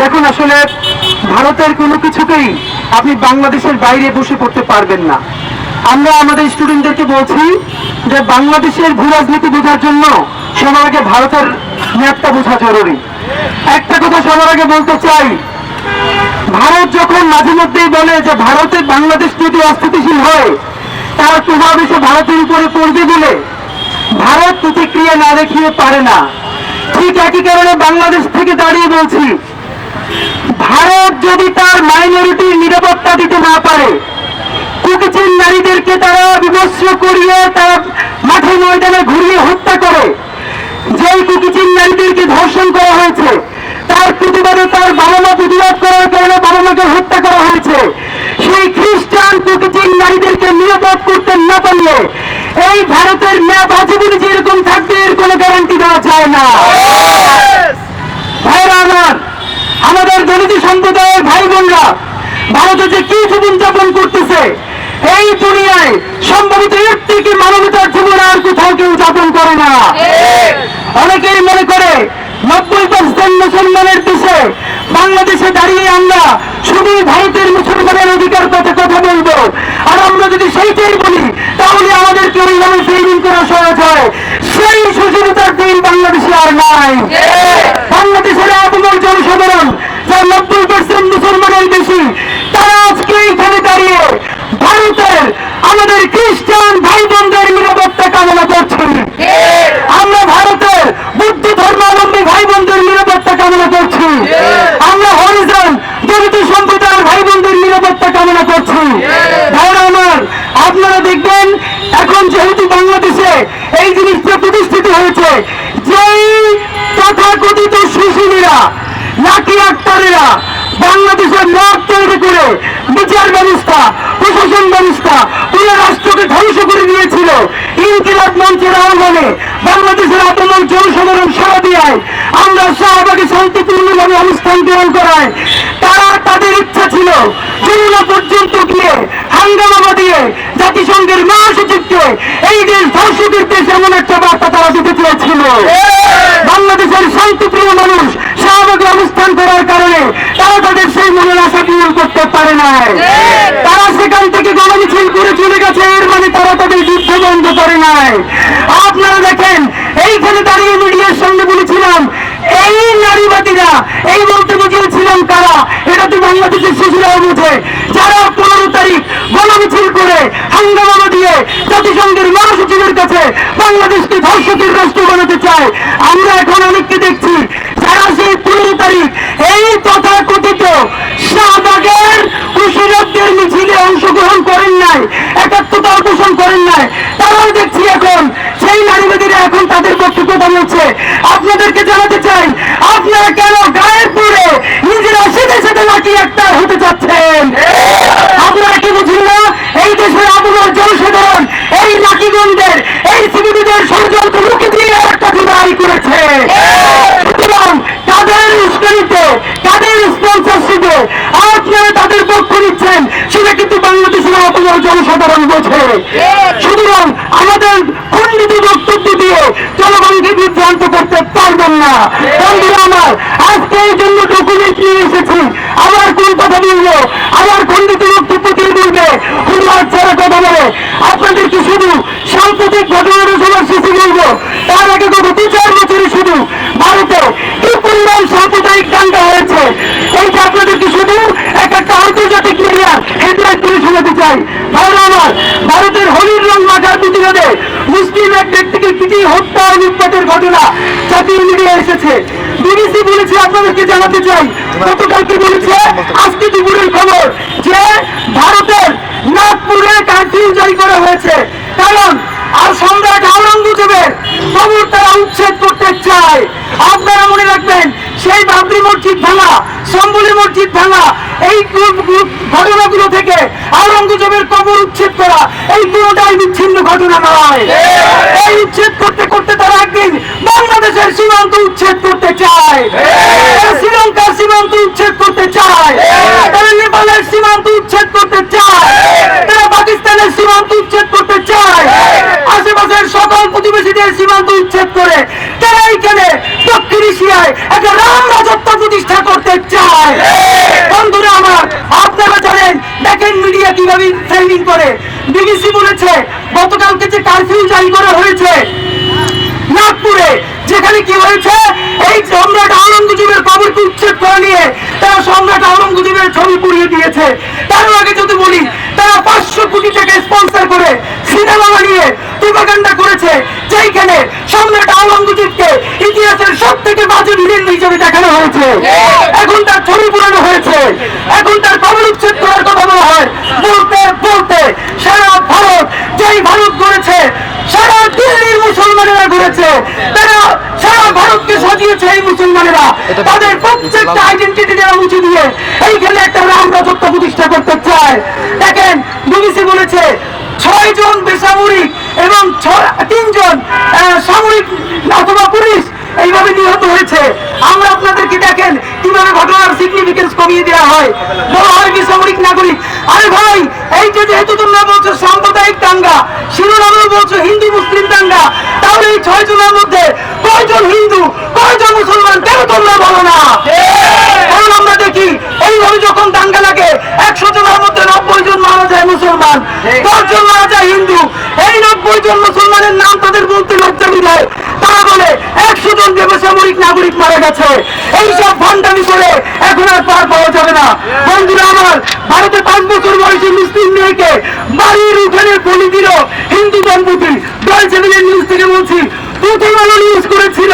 দেখুন, আসলে ভারতের কোনো কিছুকেই আপনি বাংলাদেশের বাইরে বসে পড়তে পারবেন না। আমরা আমাদের স্টুডেন্টদেরকে বলছি যে বাংলাদেশের ভূ রাজনীতি বোঝার জন্য সবার আগে ভারতের ম্যাপটা বোঝা জরুরি। একটা কথা সবার আগে বলতে চাই, ভারত যখন মাঝে মধ্যেই বলে যে ভারতে বাংলাদেশ যদি অস্থিতিশীল হয়, তার প্রভাব এসে ভারতের উপরে পড়বে বলে ভারত প্রতিক্রিয়া না দেখিয়ে পারে না। ঠিক একই কারণে বাংলাদেশ থেকে দাঁড়িয়ে বলছি ভারত যদি তার মাইনরিটির নিরাপত্তা দিতে না পারে, কুকিচিন নারীদেরকে তারা বিবস্ত্র করিয়ে তারা মাঠে ময়দানে ঘুরিয়ে হত্যা করে, যেই কুকিচিন নারীদেরকে ধর্ষণ করা হয়েছে, তার প্রতিবাদে তার বাবা মা প্রতিবাদ করার কারণে বাবা মাকে হত্যা করা হয়েছে, সেই খ্রিস্টান কুকিচিন নারীদেরকে নিরাপদ করতে না পারলে এই ভারতের ম্যাপ আছে বলে যে এরকম থাকবে, এর কোনো গ্যারান্টি দেওয়া যায় না। ভাইরা আমার আমাদের দলিত সম্প্রদায়ের ভাই বোনরা ভারতে যে কি জীবন যাপন করতেছে, এই দুনিয়ায় সম্ভবত এর থেকে মানবতার জীবন আর কোথাও কেউ যাপন করে না। অনেকেই মনে করে নব্বই পার্সেন্ট মুসলমানের দেশে বাংলাদেশে দাঁড়িয়ে আমরা শুধু ভারতের মুসলমানের অধিকার কথা কথা বলব। আর আমরা যদি সেইটাই বলি, তাহলে আমাদেরকে ওইভাবে ফেরিং করা সহজ হয়। সেই সুযোগতার দিন বাংলাদেশে আর নাই বাংলাদেশের আপামর জনসাধারণ যার নব্বই পার্সেন্ট মুসলমানের বেশি। তারা আজকে এখানে দাঁড়িয়ে ভারতের আমাদের খ্রিস্টান ভাই বোনদের নিরাপত্তা কামনা করছি আমরা ভারতের বুদ্ধ ধর্মাবলম্বী ভাই বোনদের নিরাপত্তা কামনা করছি। আমরা হরিজন দলিত সম্প্রদায়ের ভাই বোনদের নিরাপত্তা কামনা করছি। ভাইরা আমার, আপনারা দেখবেন, এখন যেহেতু বাংলাদেশে এই জিনিসটা প্রতিষ্ঠিত হয়েছে, যেই তথাকথিত সুশীলীরা নাকি আক্তারেরা বাংলাদেশের মত তৈরি করে বিচার ব্যবস্থা, প্রশাসন ব্যবস্থা পুরো রাষ্ট্রকে ধ্বংস করে দিয়েছিল। ইনকিলাব মঞ্চের আহ্বানে বাংলাদেশের আন্দোলন জনসাধারণ সারা দিয়ায় আমরা শাহবাগে শান্তিপূর্ণভাবে অনুষ্ঠান গ্রহণ করায় তারা তাদের ইচ্ছা ছিল যমুনা পর্যন্ত গিয়ে হাঙ্গামা দিয়ে জাতিসংঘের মহাসচিবকে এই দেশ ধর্ষকের দেশ এমন একটা বার্তা তারা দিতে চেয়েছিল। বাংলাদেশের শান্তিপ্রিয় মানুষ শাহবাগে অবস্থান করার কারণে তারা তাদের সেই মনের আশা পূরণ করতে পারে না তারা সেখান থেকে গণমিছিল করে চলে গেছে এর মানে তারা তাদের যুদ্ধ বন্ধ করে নাই। আপনারা দেখেন এইখানে দাঁড়িয়ে মিডিয়ার সঙ্গে বলেছিলাম এখন অনেককে দেখছি যারা সেই পনেরো তারিখ এই তথাকথিত শাহবাগের কুশীলকদের মিছিলে অংশগ্রহণ করেন নাই, একাত্মতা পোষণ করেন নাই, তারাও দেখছি এখন, সেই নারীবাদীরা এখন তাদের পক্ষে কথা আপনাদেরকে জানাতে চাই আপনারা কেন গায়ের পরে নিজেরা সেটে সেটে নাকি একটা হতে যাচ্ছেন আপনারা কি বুঝুন না এই দেশের আপনার জনসাধারণ এই নাকিগঞ্জের এই সিবিডিদের ষড়যন্ত্র মুখে দিয়ে একটা জুদাই করেছে সুতরাং তাদের উস্কানিতে তাদের স্পন্সরশিপে আপনারা নিচ্ছেন সেটা কিন্তু বাংলাদেশের আপনার জনসাধারণ বোঝে সুতরাং আমাদের খণ্ডিত বক্তব্য দিয়ে জনগণকে বিভ্রান্ত করতে পারবেন না। বন্ধুরা আমার, আজকে এই জন্য ডকুমেন্ট নিয়ে এসেছি। আবার কোন কথা বলব? আবার খণ্ডিত বক্তব্য দিয়ে বলবে। হুমার ছাড়া কথা বলে। আপনাদেরকে শুধু সাম্প্রতিক ঘটনাটা সবার শেষে বলব, তার আগে গত দু চার বছরে শুধু ভারতে কি পরিমাণ সাম্প্রদায়িক দাঙ্গা হয়েছে এইটা আপনাদেরকে শুধু এক একটা আন্তর্জাতিক মিডিয়া হেডলাইন চাই। ভাইরা আমার, ভারতের হলির রং মাথার প্রতিবাদে মুসলিম এক ব্যক্তিকে পিটিয়ে হত্যা ও উৎপাতের ঘটনা জাতীয় মিডিয়া এসেছে। বিবিসি বলেছে, আপনাদেরকে জানাতে চাই, গতকালকে বলেছে, আজকে দুপুরের খবর যে ভারতের নাগপুরে কার্ফিউ জারি করা হয়েছে। কারণ, আর সম্রাট আওরঙ্গজেবের কবর তারা উচ্ছেদ করতে চায় আপনারা মনে রাখবেন সেই বাবরি মসজিদ ভাঙা সম্বলি মসজিদ ভাঙা এই ঘটনাগুলো থেকে আওরঙ্গজেবের কবর উচ্ছেদ করা এই পুরোটাই বিচ্ছিন্ন ঘটনা নয়। এই উচ্ছেদ করতে করতে তারা একদিন বাংলাদেশের সীমান্ত উচ্ছেদ করতে চায়। শ্রীলঙ্কার সীমান্ত উচ্ছেদ করতে চায়। তারা নেপালের সীমান্ত উচ্ছেদ করতে চায়। তারা পাকিস্তানের সীমান্ত উচ্ছেদ করতে চায় আশেপাশের সকল প্রতিবেশীদের সীমান্ত উচ্ছেদ করে তারা এইখানে দক্ষিণ এশিয়ায় একটা রাম রাজত্ব প্রতিষ্ঠা করতে চায় করে। বিবিসি বলেছে, গতকালকে যে কারফিউ জারি করা হয়েছে নাগপুরে, যেখানে কি হয়েছে? এই সম্রাট আওরঙ্গজেবের কবরকে উচ্ছেদ করে নিয়ে তারা সম্রাট আওরঙ্গজেবের ছবি পুড়িয়ে দিয়েছে। তার আগে যদি বলি, তারা পাঁচশো কোটি টাকা স্পন্সার করে সিনেমা বানিয়ে প্রোপাগান্ডা করেছে যেইখানে সম্রাট আওরঙ্গজেবকে ইতিহাসের সব থেকে বাজে ভিলেন হিসেবে দেখানো হয়েছে। এখন তার ছবি পুরানো হয়েছে। এখন তার কবর উচ্ছেদ করার কথা বলা হয়। বলতে বলতে সারা ভারত যেই ভারত করেছে সারা দিল্লির মুসলমানেরা ঘুরেছে তারা সারা ভারতকে সাজিয়েছে এই মুসলমানেরা। তাদের প্রত্যেকটা আইডেন্টিটি দেওয়া মুছে দিয়ে এইখানে একটা রাম রাজত্ব প্রতিষ্ঠা করতে চায়। দেখেন বিবিসি বলেছে ছয় জন বেসামরিক এবং তিনজন সামরিক অথবা পুলিশ এইভাবে নিহত হয়েছে। আমরা আপনাদেরকে দেখেন কীভাবে ঘটনার সিগনিফিকেন্স কমিয়ে দেওয়া হয়। বলা হয় বেসামরিক নাগরিক? আরে ভাই, এই যে যেহেতু তোমরা বলছো সাম্প্রদায়িক দাঙ্গা, শিরোনামেও বলছো হিন্দু, মুসলিম দাঙ্গা, তাহলে এই ছয় জনের মধ্যে কয়জন হিন্দু, কয়জন মুসলমান কেন তোমরা বলো না কারণ আমরা দেখি এইভাবে যখন দাঙ্গা লাগে একশো জনের মধ্যে নব্বই জন মারা যায় মুসলমান দশ জন মারা যায় হিন্দু এই নব্বই জন মুসলমানের নাম তাদের বলতে লজ্জা বিধায় তারা বলে একশো জন যে বেসামরিক নাগরিক মারা গেছে। এইসব ভান্ডামি করে এখন আর পার পাওয়া যাবে না। বন্ধুরা আমার, ভারতে পাঁচ বছর বয়সী মুসলিম মেয়েকে বাড়ির উঠানে বলি দিল হিন্দু দম্পতি। দল সেভেনের নিউজ থেকে বলছি প্রথম নিউজ করেছিল।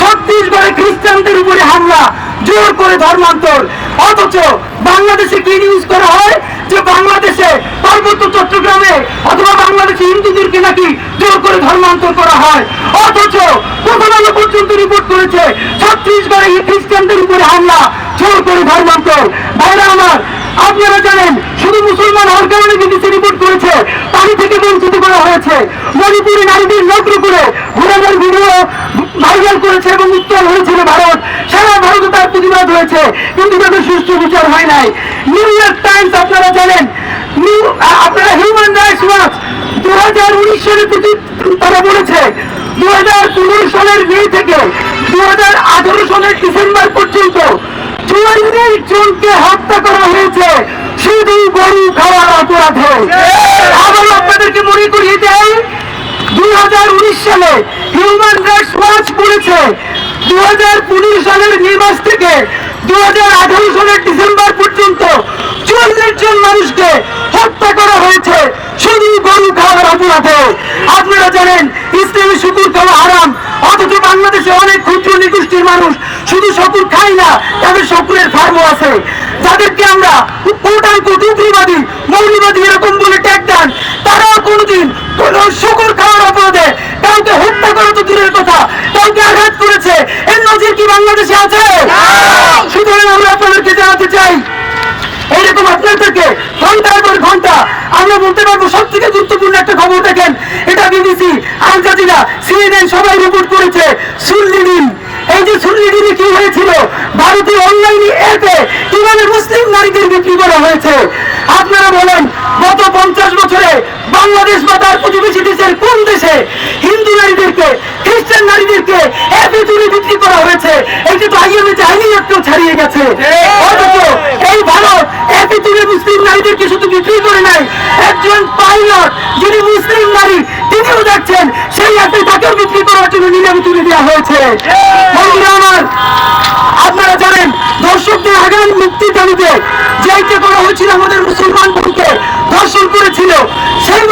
ছত্তিশগড়ে খ্রিস্টানদের উপরে হামলা, জোর করে ধর্মান্তর। অথচ বাংলাদেশে কি নিউজ করা হয়? যে বাংলাদেশে পার্বত্য চট্টগ্রামে অথবা বাংলাদেশে হিন্দুদেরকে নাকি জোর করে ধর্মান্তর করা হয়। অথচ প্রথম আলো পর্যন্ত রিপোর্ট করেছে, ছত্তিশগড়ে খ্রিস্টানদের উপরে হামলা, জোর করে ধর্মান্তর। ভাইরা আমার, আপনারা জানেন, শুধু মুসলমান হওয়ার কারণে বিবিসি রিপোর্ট করেছে পানি থেকে বঞ্চিত করা হয়েছে। মণিপুরে নারীদের নগ্ন করে ঘোরানোর ভিডিও ভাইরাল করেছে এবং উত্তর হয়েছিল ভারত। সারা ভারতে তার প্রতিবাদ হয়েছে কিন্তু তাদের সুষ্ঠু বিচার হয় নাই। নিউ ইয়র্ক টাইমস আপনারা জানেন আপনারা হিউম্যান রাইটস ওয়াচ দু হাজার উনিশ সালে প্রতি- তারা বলেছে দু হাজার পনেরো সালের মে থেকে দু হাজার আঠারো সালের ডিসেম্বর পর্যন্ত চুয়াল্লিশ জনকে হত্যা করা হয়েছে শুধু গরু খাওয়ার অপরাধে। আবার আপনাদেরকে মনে করিয়ে দেয় সালে হিউম্যান রাইটস ওয়াচ বলেছে দু সালের মে মাস থেকে দু হাজার আঠারো সালের ডিসেম্বর পর্যন্ত চুয়াল্লিশ জন মানুষকে হত্যা করা হয়েছে শুধু গরু খাওয়ার অপরাধে। আপনারা জানেন, ইসলামী শুকুর খাওয়া হারাম, অথচ বাংলাদেশে অনেক ক্ষুদ্র নিগোষ্ঠীর মানুষ শুধু শকুর খায় না, তাদের শকুরের ফার্মও আছে। যাদেরকে আমরা কোটান কুটুম্বিবাদী মৌলবাদী এরকম বলে ট্যাগ দেন, তারাও কোনোদিন কোন শকুর খাওয়ার অপরাধে কাউকে হত্যা করা তো দূরের কথা কাউকে আঘাত করেছে এর নজির কি বাংলাদেশে আছে? সুতরাং আমরা আপনাদেরকে জানাতে চাই এইরকম আপনাদেরকে ঘণ্টার পর ঘণ্টা আমরা বলতে পারব সব থেকে গুরুত্বপূর্ণ একটা খবর দেখেন এটা বিবিসি আল জাজিরা সিএনএন সবাই রিপোর্ট করেছে সুন্নি দিন। এই যে সুন্নি দিনে কি হয়েছিল ভারতীয় অনলাইনে অ্যাপে কীভাবে মুসলিম নারীদের বিক্রি করা হয়েছে? আপনারা বলেন, গত পঞ্চাশ বছরে বাংলাদেশ বা তার প্রতিবেশী দেশের কোন দেশে হিন্দু নারীদেরকে, খ্রিস্টান নারীদেরকে অ্যাপে তুলে বিক্রি করা হয়েছে? এইটা তো আইএমএ চাইনি একটু ছাড়িয়ে গেছে এই ভারত এতে তুলে মুসলিম নারীদেরকে শুধু বিক্রি করে নাই, একজন পাইলট যিনি মুসলিম নারী, তিনিও যাচ্ছেন সেই অ্যাপে তাকেও বিক্রি করার জন্য নিলামে তুলে দেওয়া হয়েছে। আপনারা মুক্তির যেইটা করা হয়েছিল আমাদের মুসলমান বোনকে ধর্ষণ করেছিল। সেই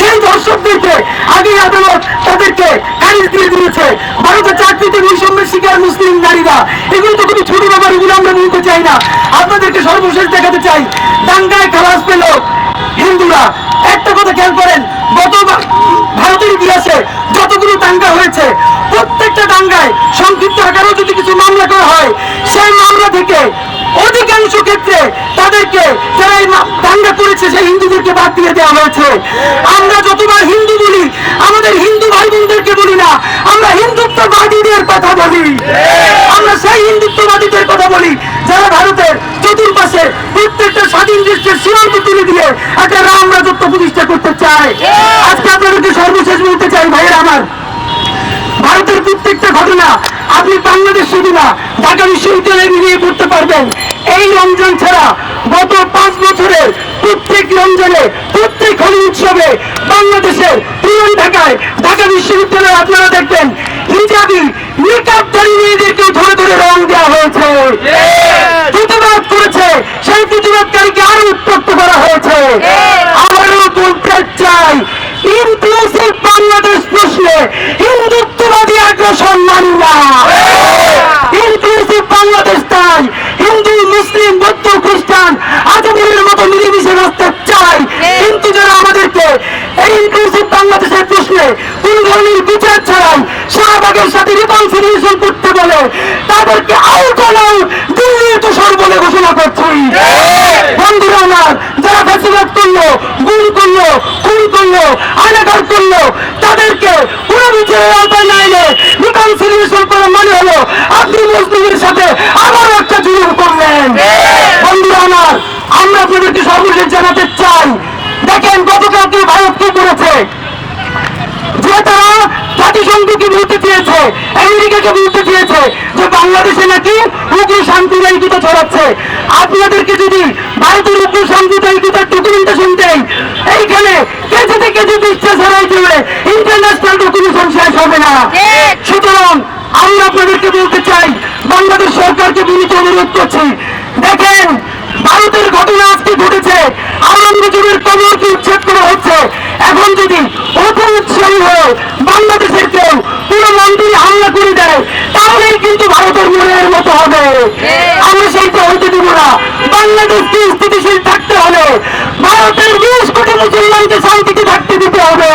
সেই ধর্ষকদেরকে আগে আদালত তাদেরকে খারিজ দিয়ে দিয়েছে। ভারতের চাকরিতে বৈষম্যের শিকার মুসলিম নারীরা। এগুলো তো কোনো ছোট ব্যাপার, এগুলো আমরা বলতে চাই না। আপনাদেরকে সর্বশেষ দেখাতে চাই, দাঙ্গায় করেছে সেই হিন্দুদেরকে বাদ দিয়ে দেওয়া হয়েছে। আমরা যতবার হিন্দু বলি, আমাদের হিন্দু ভাই বোনদেরকে বলি না, আমরা হিন্দুত্ববাদীদের কথা বলি। আমরা সেই হিন্দুত্ববাদীদের কথা বলি, যারা ভারতের চতুর্পাশে প্রত্যেকটা স্বাধীন দেশের সীমান্ত তুলে দিয়ে একটা রাম রাজত্ব প্রতিষ্ঠা করতে চায়। আজকে আপনাদেরকে সর্বশেষ বলতে চাই, ভাইয়ের আমার, ভারতের প্রত্যেকটা ঘটনা আপনি বাংলাদেশ শুধু না ঢাকা বিশ্ববিদ্যালয়ে মিলিয়ে পড়তে পারবেন। এই রমজান ছাড়া গত পাঁচ বছরের প্রত্যেক রমজানে প্রত্যেক হোলি উৎসবে বাংলাদেশের পুরান ঢাকায় ঢাকা বিশ্ববিদ্যালয়ে আপনারা দেখবেন হিজাবি মেকআপধারী মেয়েদেরকে ধরে ধরে রং দেওয়া হয়েছে। প্রতিবাদ করেছে সেই প্রতিবাদকারীকে আরও উত্তপ্ত করা হয়েছে। আবারও বলতে চাই ইনক্লুসিভ বাংলাদেশ প্রশ্নে হিন্দুত্ববাদী আগ্রাসন মানি না ইনক্লুসিভ বাংলাদেশ তাই হিন্দু মুসলিম বৌদ্ধ খ্রিস্টান আজাদের মতো মিলেমিশে বাঁচতে চাই কিন্তু যারা আমাদেরকে এই ইনক্লুসিভ বাংলাদেশের প্রশ্নে কোন ধরনের বিচার ছাড়াই শাহবাগের সাথে রিকনসিলিয়েশন করতে বলে, তাদেরকে আউট অন দিল্লির তুষার বলে ঘোষণা করছি। বন্ধুরা আমার, যারা ফেসিবাদ করল, গুম করল, খুন করল আনাঘাত করল, তাদেরকে কোনো বিচারের আওতায় না এনে রিকনসিলিয়েশন করার মানে হলো, আপনি মুসলিমের সাথে আবার একটা জুলুম করলেন। বন্ধুরা আমার, আমরা আপনাদেরকে সর্বশেষ জানাতে চাই, দেখেন গতকালকে ভারত কি করেছে? যে তারা জাতিসংঘকে বলতে চেয়েছে আমেরিকাকে বলতে চেয়েছে যে বাংলাদেশে নাকি উগ্র সাম্প্রদায়িকতা ছড়াচ্ছে। আপনাদেরকে যদি ভারতের উগ্র সাম্প্রদায়িকতার ডকুমেন্টেশন দেয় এইখানে কেজি থেকে কেজি পৃষ্ঠা ছড়াই দেবে ইন্টারন্যাশনাল ডকুমেন্টেশন শেষ হবে না। সুতরাং আমি আপনাদেরকে বলতে চাই বাংলাদেশ সরকারকে বিনীত অনুরোধ করছি। দেখেন ভারতের ঘটনা আজকে ঘটেছে আনন্দজীবীর কবরকে উচ্ছেদ করা হচ্ছে। এখন যদি উৎসাহী হয়ে বাংলাদেশের কেউ পুরো মন্দিরে হামলা করে দেয় তাহলেই কিন্তু ভারতের মনের মতো হবে। আমরা সেইটা হইতে দিব না। বাংলাদেশকে স্থিতিশীল থাকতে হলে ভারতের বিশ কোটি মুসলমানকে শান্তিতে থাকতে দিতে হবে।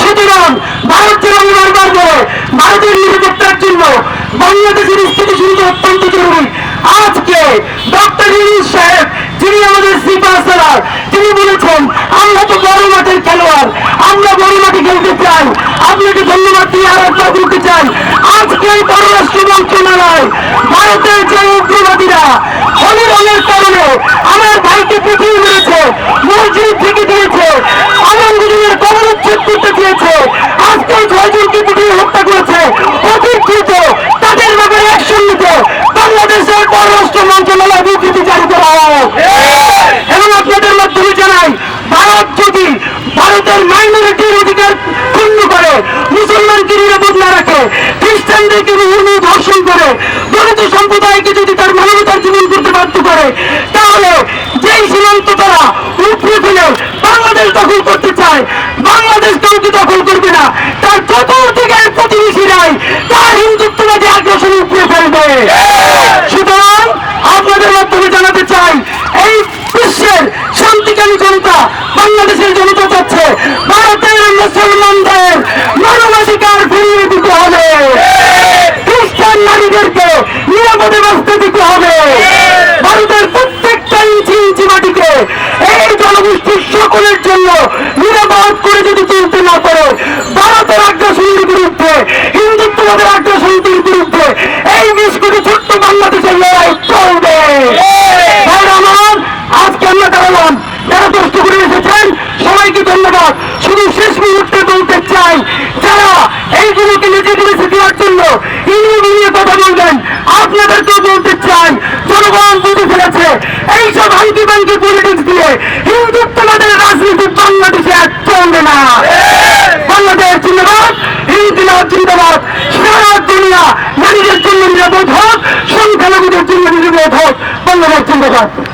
সুতরাং ভারত যেমন বারবার ভারতের নিরাপত্তার জন্য বাংলাদেশের স্থিতিশীলতা অত্যন্ত জরুরি। আজকে ডক্টর ইউনুস সাহেব যিনি আমাদের সিপার সালার তিনি বলেছেন, আমরা তো বড় মাঠের খেলোয়াড়, আমরা বড় মাঠে খেলতে চাই, আপনাকে ধন্যবাদ দিয়ে আর একটা বলতে চাই, আজকে পররাষ্ট্র মন্ত্রণালয়, ভারতের যে উগ্রবাদীরা হলি রঙের কারণে আমার ভাইকে পিটিয়ে মেরেছে মসজিদ থেকে দিয়েছে আনন্দজনের কবর উচ্ছেদ করতে চেয়েছে, আজকে ছয়জনকে পিটিয়ে হত্যা করেছে অধিকৃত তাদের ব্যাপারে অ্যাকশন নিতে বাংলাদেশের পররাষ্ট্র মন্ত্রণালয় বিবৃতি জারি করা হোক এবং আপনাদের মাধ্যমে জানাই ভারত যদি ভারতের মাইনরিটির অধিকার ক্ষুণ্ণ করে মুসলমানকে নিরাপদ না রাখে খ্রিস্টানদেরকে বিভিন্ন ধর্ষণ করে দলিত সম্প্রদায়কে যদি তার মানবতার জীবন করতে বাধ্য করে তাহলে যেই সীমান্ত তারা উপরে ফেলে বাংলাদেশ দখল করতে চায়, বাংলাদেশ কাউকে দখল করবে না। তার চতুর্দিকের প্রতিবেশীরাই তার হিন্দুত্ববাদী আগ্রাসন উপরে ফেলবে। সুতরাং আপনাদের মাধ্যমে জানাতে চাই, এই বিশ্বের শান্তিকামী জনতা বাংলাদেশের জনতা চাচ্ছে, ভারতের মুসলমানদের মানবাধিকার ফিরিয়ে দিতে হবে। খ্রিস্টান নারীদেরকে নিরাপদে বাঁচতে দিতে হবে। ভারতের প্রত্যেকটা ইঞ্চি ইঞ্চি মাটিকে সকলের জন্য নিরাপদ করে যদি চলতে না পারে, ভারতের আগ্রাসনের বিরুদ্ধে, হিন্দুত্ববাদের আগ্রাসনের বিরুদ্ধে, এই বিশ ছোট্ট বাংলাদেশের লড়াই চলবে ভাইরা আমার আজকে আমরা দাঁড়ালাম যারা কষ্ট করে এসেছেন সবাইকে ধন্যবাদ শুধু শেষ মুহূর্তে বলতে চাই যারা এইগুলোকে লেজিটিমেসি দেওয়ার জন্য ইনিয়ে বিনিয়ে কথা বলবেন আপনাদেরকেও বলতে চাই জনগণ বুঝে ফেলেছে এইসব হাঙ্কি বাঙ্কি পলিটিক্স দিয়ে হিন্দুত্ববাদের রাজনীতি বাংলাদেশে আর চলবে না বাংলাদেশ জিন্দাবাদ হিন্দুলাভ জিন্দাবাদ সারা দুনিয়া নারীদের জন্য নিরাপদ হোক সংখ্যালঘুদের জন্য নিরাপদ হোক বাংলাদেশ জিন্দাবাদ